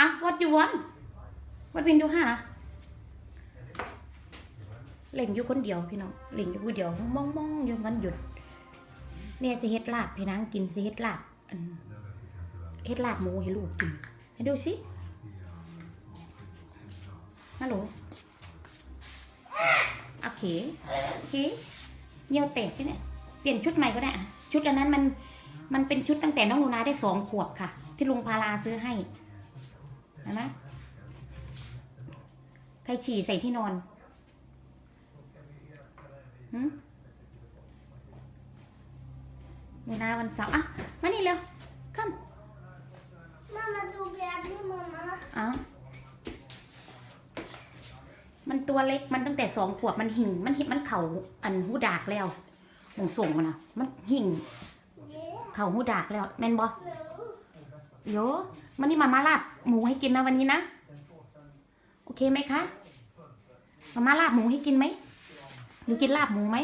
อะ what you want what win ดูหาเล่งอยู่คนเดียวพี่น้องเล่งอยู่คนเดียวมองมองอยู่วันหยุดเนี่ยสิเฮ็ดลาบให้นางกินสิเฮ็ดลาบเฮ็ดลาบหมูให้ลูกกินให้ดูสิฮัลโหลโอเคโอเคเหี่ยวแตกที่เนี่ยเปลี่ยนชุดใหม่ก็ได้ชุดอันนั้นมันมันเป็นชุดตั้งแต่น้องลูนาได้สองขวบค่ะ ที่ลุงพาราซื้อให้ เห็นไหมใครฉี่ใส่ที่นอนหืมลูนาวันเสาร์อะ มานี่เร็วขึ้นมามาดูแบบนี้มามาอ๋อมันตัวเล็ก มันตั้งแต่สองขวบ มันหิ่ง มันหิมันเข่าอันหูดากแล้วหมงส่งมันนะมันหิ่งเย้เข่าหูดากแล้ว แม่นบอ โยมันนี่มามาลาบหมูให้กินนะวันนี้นะ โอเคไหมคะ มามาลาบหมูให้กินไหมหนูกินลาบหมูไหม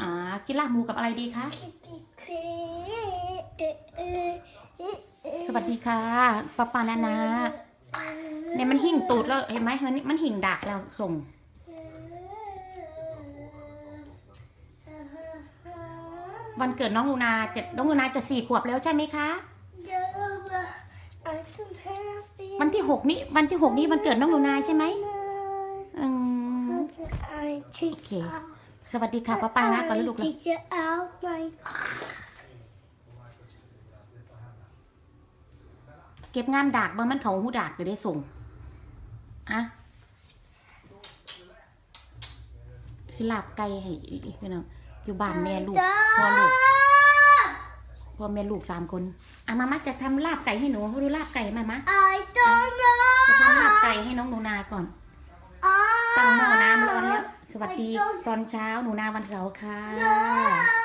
อ่า กินลาบหมูกับอะไรดีคะ สวัสดีค่ะป้าปานานาเนี่ยมันหิ่งตูดแล้วเห็นไหมมันมันหิ่งดากแล้วส่ง วันเกิดน้องลูนาเจะน้องลูนาจะสี่ขวบแล้วใช่ไหมคะ เยอะมากไอ้ตุ้มแฮปปี้ วันที่หกนี้ วันที่หกนี้วันเกิดน้องลูนาใช่ไหมอืมไอ้ที่โอเค สวัสดีค่ะป้าปานะก่อนลูกเลยที่จะเอาไปเก็บงานดากเบิ่งมันเขาหูดากเลยได้ส่งอะสิลาบไก่ให้อีกพี่น้องอยู่บ้านแม่ลูกพ่อลูก พ่อแม่ลูกสามคนอะมามาจะทำลาบไก่ให้หนูดูลาบไก่มามาไอ้ต้องรอจะทำลาบไก่ให้น้องหนูนาก่อน ตั้งหม้อน้ำร้อนแล้ว สวัสดีตอนเช้าหนูนาวันเสาร์ค่ะไอ้